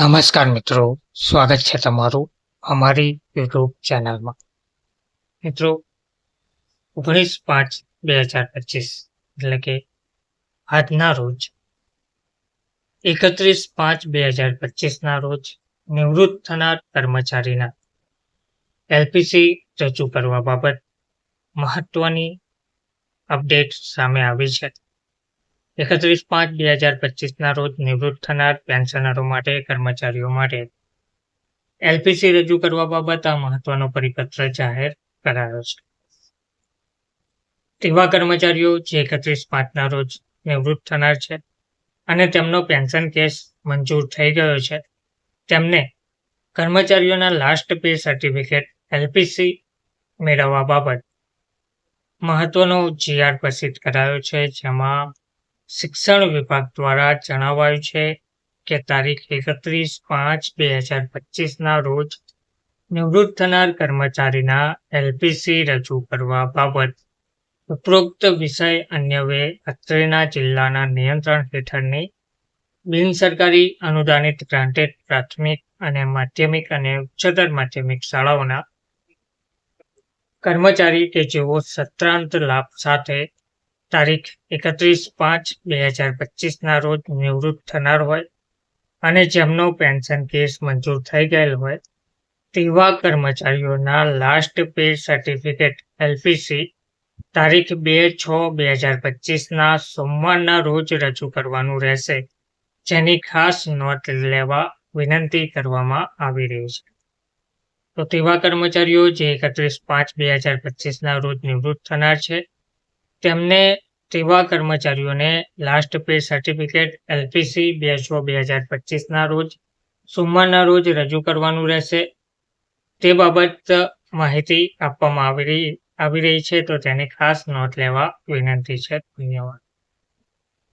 નમસ્કાર મિત્રો, સ્વાગત છે તમારું અમારી યુટ્યુબ ચેનલમાં. મિત્રો, ઓગણીસ પાંચ બે હજાર પચીસ, એટલે કે આજના રોજ, એકત્રીસ પાંચ બે હજાર પચીસના રોજ નિવૃત્ત થનાર કર્મચારીના એલપીસી રજૂ કરવા બાબત મહત્વની અપડેટ સામે આવી છે. એકત્રીસ પાંચ બે હજાર પચીસના રોજ નિવૃત્ત થનાર પેન્શનરો માટે કર્મચારીઓ માટે એલપીસી રજૂ કરવા બાબત આ મહત્વનો પરિપત્ર જાહેર કરાયો છે. તેવા કર્મચારીઓ જે એકત્રીસ પાંચના રોજ નિવૃત્ત થનાર છે અને તેમનો પેન્શન કેસ મંજૂર થઈ ગયો છે, તેમને કર્મચારીઓના લાસ્ટ પે સર્ટિફિકેટ એલપીસી મેળવવા બાબત મહત્વનો જીઆર પ્રસિદ્ધ કરાયો છે, જેમાં શિક્ષણ વિભાગ દ્વારા જણાવાયું છે કે તારીખ એકત્રીસ પાંચ બે હજાર પચીસના રોજ નિવૃત્ત થનાર કર્મચારીના એલપીસી રજૂ કરવા બાબત ઉપરોક્ત વિષય અન્યવે અત્રેના જિલ્લાના નિયંત્રણ હેઠળની બિનસરકારી અનુદાનિત ગ્રાન્ટેડ પ્રાથમિક અને માધ્યમિક અને ઉચ્ચતર માધ્યમિક શાળાઓના કર્મચારી કે જેઓ સત્રાંત લાભ સાથે તારીખ એકત્રીસ પાંચ બે હજાર પચીસના રોજ નિવૃત્ત થનાર હોય અને જેમનો પેન્શન કેસ મંજૂર થઈ ગયેલ હોય, તેવા કર્મચારીઓના લાસ્ટ પે સર્ટિફિકેટ એલપીસી તારીખ બે છ બે હજાર પચીસના સોમવારના રોજ રજૂ કરવાનું રહેશે. જેની ખાસ નોંધ લેવા વિનંતી કરવામાં આવી રહી છે. તો તેવા કર્મચારીઓ જે એકત્રીસ પાંચ બે હજાર પચીસના રોજ નિવૃત્ત થનાર છે તેમને તેવા કર્મચારીઓને લાસ્ટ પે સર્ટિફિકેટ એલપીસી બે છ બે હજાર પચીસના રોજ, સોમવારના રોજ રજૂ કરવાનું રહેશે. તે બાબત માહિતી આપવામાં આવી રહી આવી રહી છે, તો તેની ખાસ નોંધ લેવા વિનંતી છે. ધન્યવાદ.